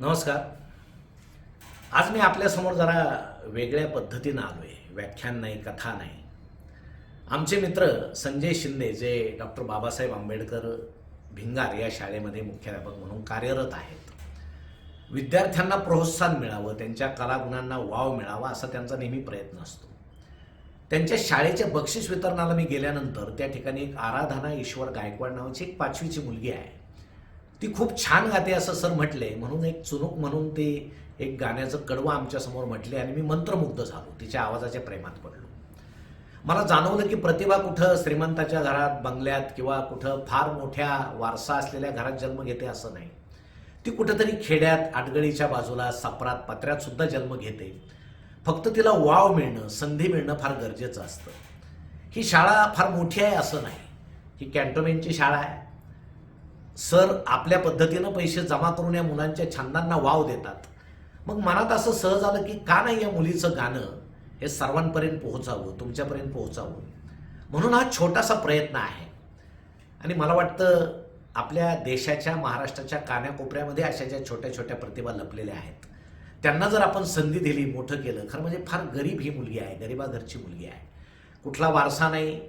नमस्कार. आज मी आपल्यासमोर जरा वेगळ्या पद्धतीनं आलो आहे व्याख्यान नाही कथा नाही. आमचे मित्र संजय शिंदे जे डॉक्टर बाबासाहेब आंबेडकर भिंगार या शाळेमध्ये मुख्याध्यापक म्हणून कार्यरत आहेत. विद्यार्थ्यांना प्रोत्साहन मिळावं त्यांच्या कलागुणांना वाव मिळावा असा त्यांचा नेहमी प्रयत्न असतो. त्यांच्या शाळेच्या बक्षीस वितरणाला मी गेल्यानंतर त्या ठिकाणी एक आराधना ईश्वर गायकवाड नावाची एक पाचवीची मुलगी आहे. ती खूप छान गाते असं सर म्हटले. म्हणून एक चुनूक म्हणून ते एक गाण्याचं कडवं आमच्यासमोर म्हटले आणि मी मंत्रमुग्ध झालो तिच्या आवाजाच्या प्रेमात पडलो. मला जाणवलं की प्रतिभा कुठं श्रीमंताच्या घरात बंगल्यात किंवा कुठं फार मोठ्या वारसा असलेल्या घरात जन्म घेते असं नाही. ती कुठंतरी खेड्यात आडगळीच्या बाजूला सापरात पत्र्यात सुद्धा जन्म घेते. फक्त तिला वाव मिळणं संधी मिळणं फार गरजेचं असतं. ही शाळा फार मोठी आहे असं नाही. ही कॅन्टोमेंटची शाळा आहे. सर आपल्या पद्धतीनं पैसे जमा करून या मुलांच्या छंदांना वाव देतात. मग मनात असं सहज आलं की का नाही या मुलीचं गाणं हे सर्वांपर्यंत पोहोचावं तुमच्यापर्यंत पोहोचावं? म्हणून हा छोटासा प्रयत्न आहे. आणि मला वाटतं आपल्या देशाच्या महाराष्ट्राच्या कान्याकोपऱ्यामध्ये अशा ज्या छोट्या छोट्या प्रतिभा लपलेल्या आहेत त्यांना जर आपण संधी दिली मोठं केलं खरं म्हणजे फार गरीब ही मुलगी आहे गरिबाघरची मुलगी आहे. कुठला वारसा नाही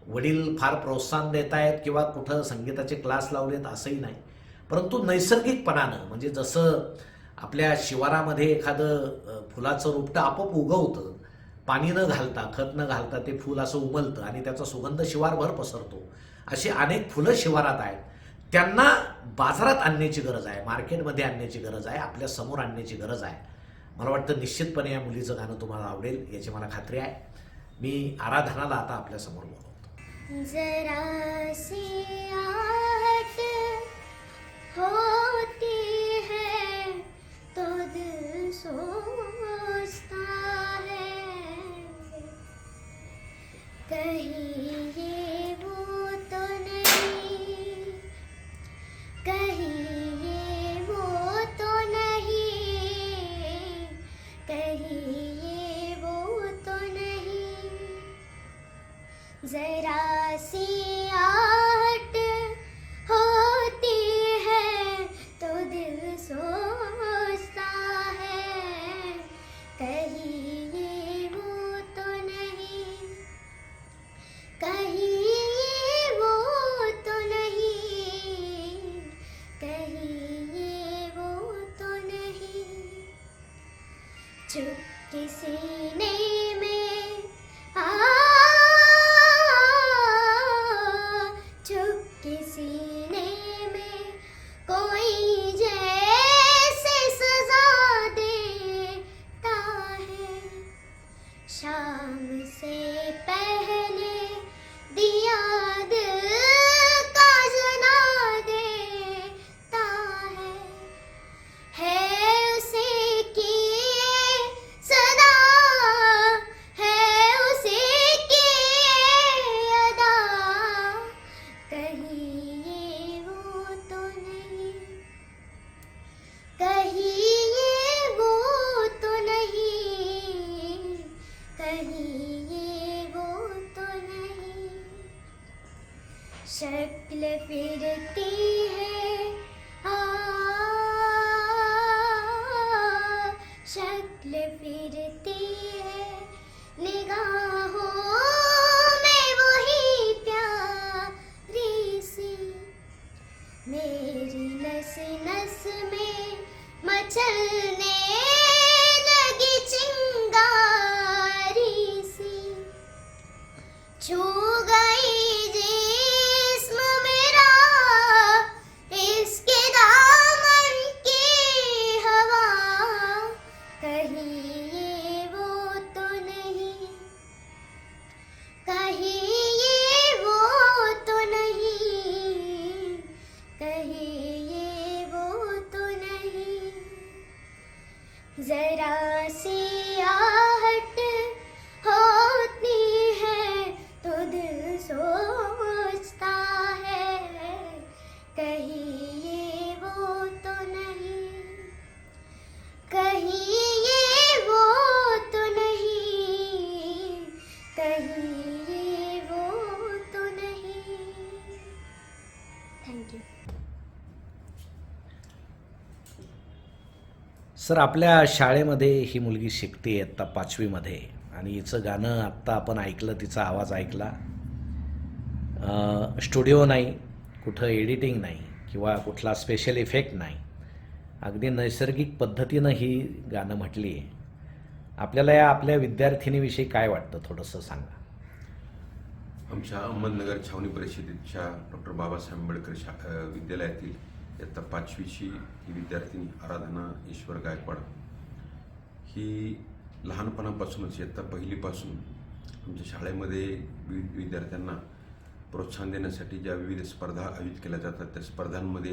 वडील फार प्रोत्साहन देत आहेत किंवा कुठं संगीताचे क्लास लावलेत असंही नाही. परंतु नैसर्गिकपणानं म्हणजे जसं आपल्या शिवारामध्ये एखादं फुलाचं रोपटं आपोआप उगवतं पाणी न घालता खत न घालता ते फूल असं उमलतं आणि त्याचा सुगंध शिवारभर पसरतो अशी अनेक फुलं शिवारात आहेत. त्यांना बाजारात आणण्याची गरज आहे मार्केटमध्ये आणण्याची गरज आहे आपल्यासमोर आणण्याची गरज आहे. मला वाटतं निश्चितपणे या मुलीचं गाणं तुम्हाला आवडेल याची मला खात्री आहे. मी आराधनाला आता आपल्यासमोर बोलतो जरा होती है तो सोचता है। कहीं शक्ल फिरती है। आ शक्ल फिरती है। निगाहों में वही प्यारी सी। मेरी नस नस में मचल कहीं ये वो तो नहीं कहीं ये वो तो नहीं कहीं ये वो तो नहीं सर आपल्या शाळेमध्ये ही मुलगी शिकते आत्ता पाचवीमध्ये. आणि हिचं गाणं आत्ता आपण ऐकलं तिचा आवाज ऐकला. स्टुडिओ नाही. कुठं एडिटिंग नाही किंवा कुठला स्पेशल इफेक्ट नाही. अगदी नैसर्गिक पद्धतीनं ही गाणं म्हटली आहे आपल्याला या आपल्या विद्यार्थिनीविषयी काय वाटतं थोडंसं सांगा. आमच्या अहमदनगर छावणी परिषदेच्या डॉक्टर बाबासाहेब आंबेडकर शा विद्यालयातील इयत्ता पाचवीची ही विद्यार्थिनी आराधना ईश्वर गायकवाड ही लहानपणापासूनच इयत्ता पहिलीपासून आमच्या शाळेमध्ये विविध विद्यार्थ्यांना प्रोत्साहन देण्यासाठी ज्या विविध स्पर्धा आयोजित केल्या जातात त्या स्पर्धांमध्ये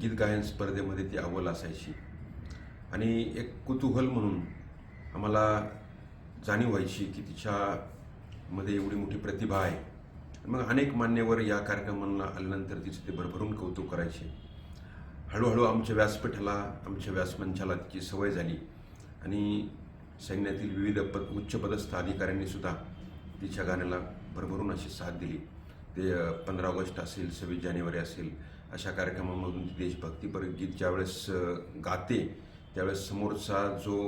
गीत गायन स्पर्धेमध्ये ती अव्वल असायची. आणि एक कुतूहल म्हणून आम्हाला जाणीव व्हायची की तिच्यामध्ये एवढी मोठी प्रतिभा आहे. मग अनेक मान्यवर या कार्यक्रमांना आल्यानंतर तिचं ते भरभरून कौतुक करायचे. हळूहळू आमच्या व्यासपीठाला आमच्या व्यासमंचाला तिची सवय झाली आणि सैन्यातील विविध पद उच्चपदस्थ अधिकाऱ्यांनीसुद्धा तिच्या गाण्याला भरभरून अशी साथ दिली. ते पंधरा ऑगस्ट असेल सव्वीस जानेवारी असेल अशा कार्यक्रमामधून ती देशभक्तीपर गीत ज्यावेळेस गाते त्यावेळेस समोरचा जो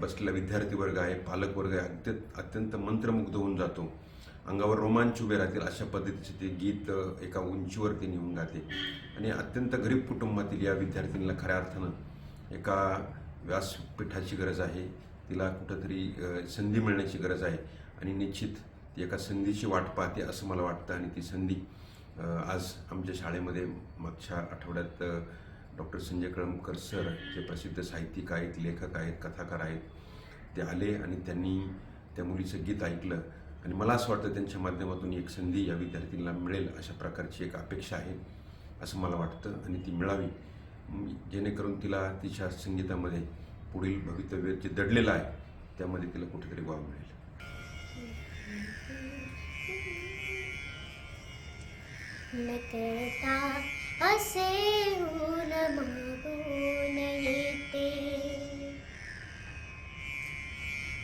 बसलेला विद्यार्थी वर्ग आहे पालक वर्ग आहे अत्यंत अत्यंत मंत्रमुग्ध होऊन जातो. अंगावर रोमांच उभे राहतील अशा पद्धतीचे ते गीत एका उंचीवर ते नेऊन गाते. आणि अत्यंत गरीब कुटुंबातील या विद्यार्थिनीला खऱ्या अर्थानं एका व्यासपीठाची गरज आहे. तिला कुठंतरी संधी मिळण्याची गरज आहे. आणि निश्चित ती एका संधीची वाट पाहते असं मला वाटतं. आणि ती संधी आज आमच्या शाळेमध्ये मागच्या आठवड्यात डॉक्टर संजय कळमकर सर जे प्रसिद्ध साहित्यिक आहेत लेखक आहेत कथाकार आहेत ते आले आणि त्यांनी त्या मुलीचं गीत ऐकलं. आणि मला असं वाटतं त्यांच्या माध्यमातून एक संधी या विद्यार्थीला मिळेल अशा प्रकारची एक अपेक्षा आहे असं मला वाटतं आणि ती मिळावी. जेणेकरून तिला तिच्या संगीतामध्ये पुढील भवितव्य जे दडलेलं आहे त्यामध्ये तिला कुठेतरी वाव मिळेल. नकळता असे ऊन मागून येते.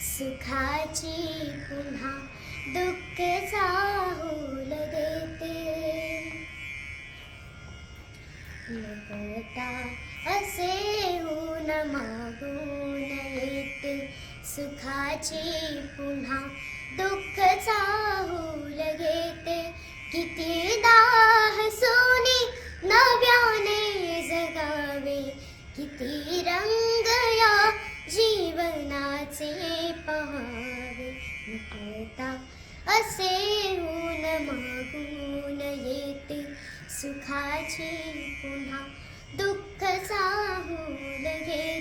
सुखाची पुन्हा दुःख चाहूल देते. नकळता असे ऊन मागून येते. सुखाची पुन्हा दुःख चाहूल घेते किती तिरंगया रंग या जीवनाचे पहावे नकळता असे ऊन मागून येते सुखाची पुन्हा. दुःख साहून घे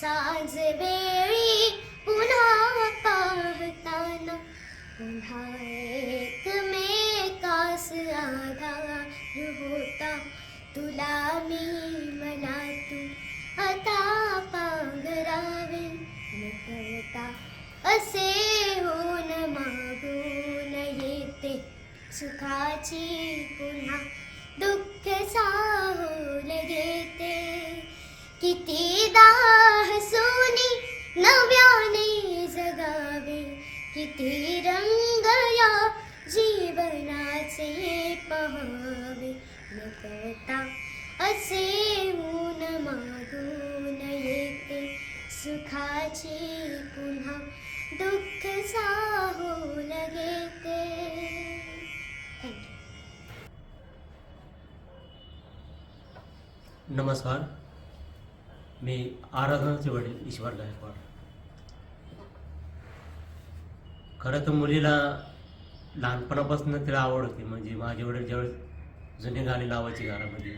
साज वेळी पुन्हा पाहताना पुन्हा एकमेकास आधार होता तुला मी मला तू आता पांघरावे नकळता असे होऊन मागून येते सुखाची पुन्हा दुःख साहूल घेते कितीदा जीवनाचे पहावे नकळता असे ऊन मागून येते सुखाची पुन्हा दुःख Thank you. नमस्कार. मी आराधनाचे वडील ईश्वर गायकवाड. खरं तर मुलीला लहानपणापासून तिला आवड होती. म्हणजे माझे वडील ज्यावेळेस जुने गाणे लावायचे घरामध्ये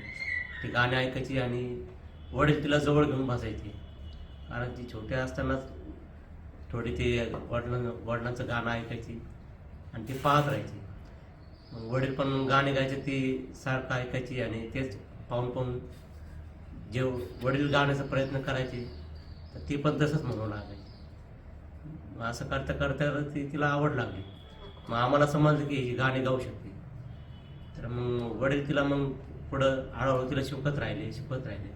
ते गाणे ऐकायची आणि वडील तिला जवळ घेऊन बसायचे. कारण ती छोट्या असतानाच थोडी ते वडिलां वडिलांचं गाणं ऐकायची आणि ते पाहत राहायची. मग वडील पण गाणे गायचे ती सारखं ऐकायची आणि तेच पाहून पाहून जे वडील गाण्याचा प्रयत्न करायचे तर ती पण तसंच म्हणू लागायची. मग असं करता करता ती तिला आवड लागली. मग आम्हाला समजलं की ही गाणी गाऊ शकते. तर मग वडील तिला मग पुढं हळूहळू तिला शिकवत राहिले शिकवत राहिले.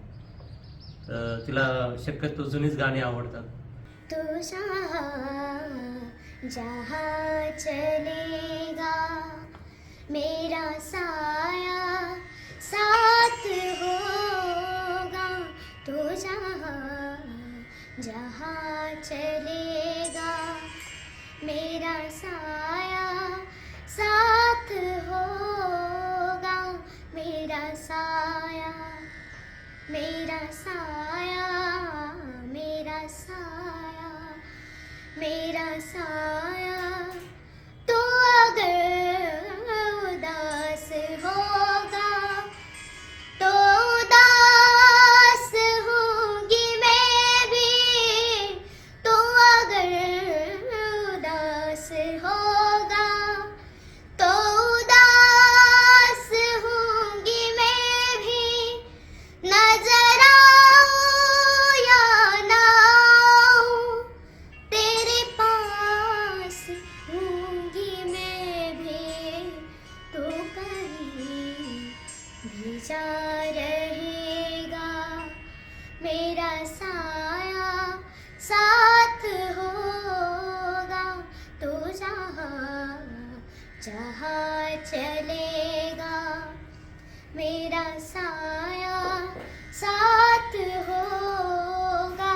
तर तिला शक्यतो जुनीच गाणी आवडतात. तू जहा चलेगा मेरा साया साथ होगा। तू जहा जहा चलेगा मेरा साया मेरा साया मेरा साया मेरा कहा चलेगा। मेरा साया साथ होगा।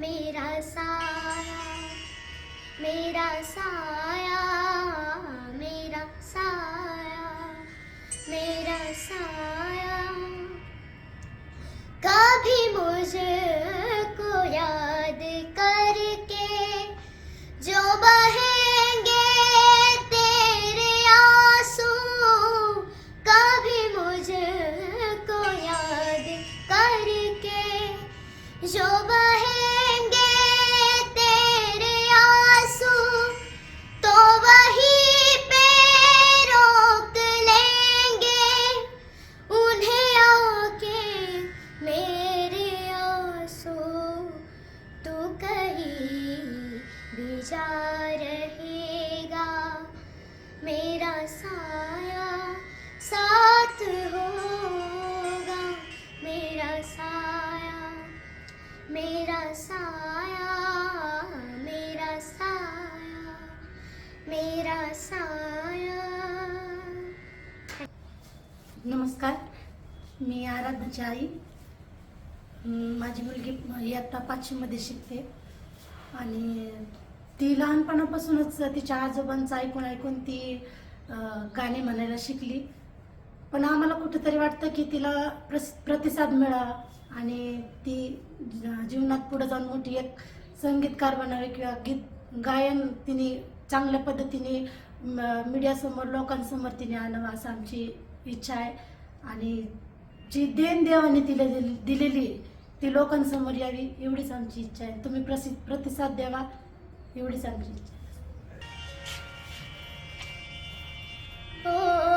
मेरा साया मेरा साया मेरा साया मेरा साया। कभी मुझे मुझको याद करके जो बा मी आराधनाची आई. माझी मुलगी इयत्ता पाचवीमध्ये शिकते. आणि ती लहानपणापासूनच तिच्या आजोबांचं ऐकून ऐकून ती गाणे म्हणायला शिकली. पण आम्हाला कुठंतरी वाटतं की तिला प्रस प्रतिसाद मिळावा आणि ती जीवनात पुढे जाऊन मोठी एक संगीतकार बनावी किंवा गीत गायन तिने चांगल्या पद्धतीने म- मीडियासमोर लोकांसमोर तिने आणावं असं आमची इच्छा आहे. आणि जी देण देवाने तिला दिलेली आहे, ती लोकांसमोर यावी एवढीच आमची इच्छा आहे तुम्ही प्रसिद्ध प्रतिसाद द्यावा एवढीच आमची इच्छा आहे. हो, हो, हो.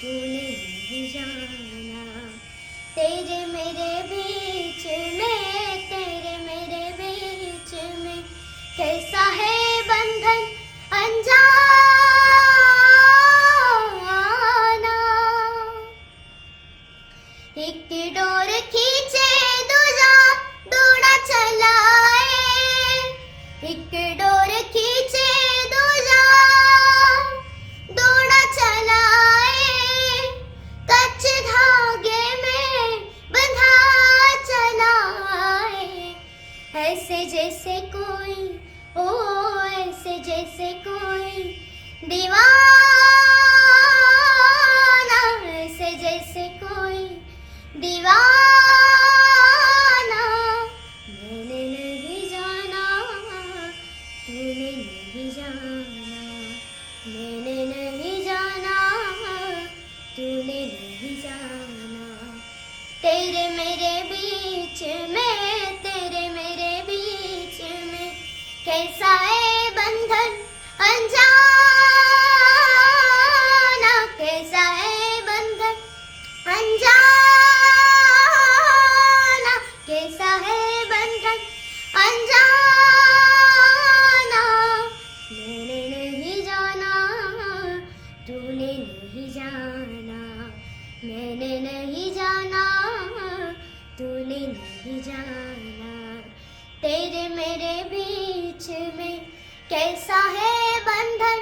तूने नहीं जाना तेरे निकले नहीं जाना। तेरे मेरे बीच में तेरे मेरे बीच में कैसा है बंधन? अंजाम नहीं जाना तूने नहीं जाना। तेरे मेरे बीच में कैसा है बंधन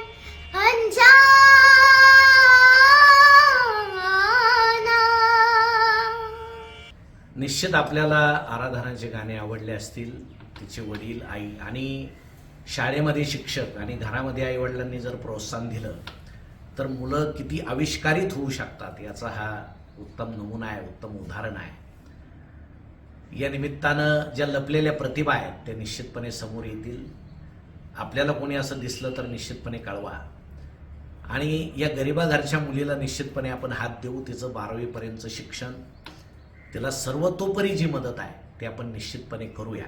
अनजाना निश्चित आपल्याला आराधनाचे गाणे आवडले असतील तिचे वडील आई आणि शाळेमध्ये शिक्षक आणि घरामध्ये आईवडिलांनी जर प्रोत्साहन दिलं तर मुलं किती आविष्कारित होऊ शकतात याचा हा उत्तम नमुना आहे उत्तम उदाहरण आहे. या निमित्तानं ज्या लपलेल्या प्रतिभा आहेत त्या निश्चितपणे समोर येतील. आपल्याला कोणी असं दिसलं तर निश्चितपणे कळवा. आणि या गरिबा घरच्या मुलीला निश्चितपणे आपण हात देऊ तिचं बारावीपर्यंतचं शिक्षण तिला सर्वतोपरी जी मदत आहे ते आपण निश्चितपणे करूया.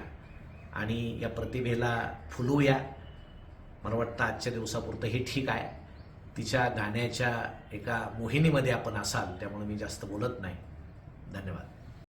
आणि या प्रतिभेला फुलवूया मला वाटतं आजच्या दिवसापुरतं हे ठीक आहे. तिच्या गाण्याच्या एका मोहिनीमध्ये आपण असाल त्यामुळे मी जास्त बोलत नाही. धन्यवाद.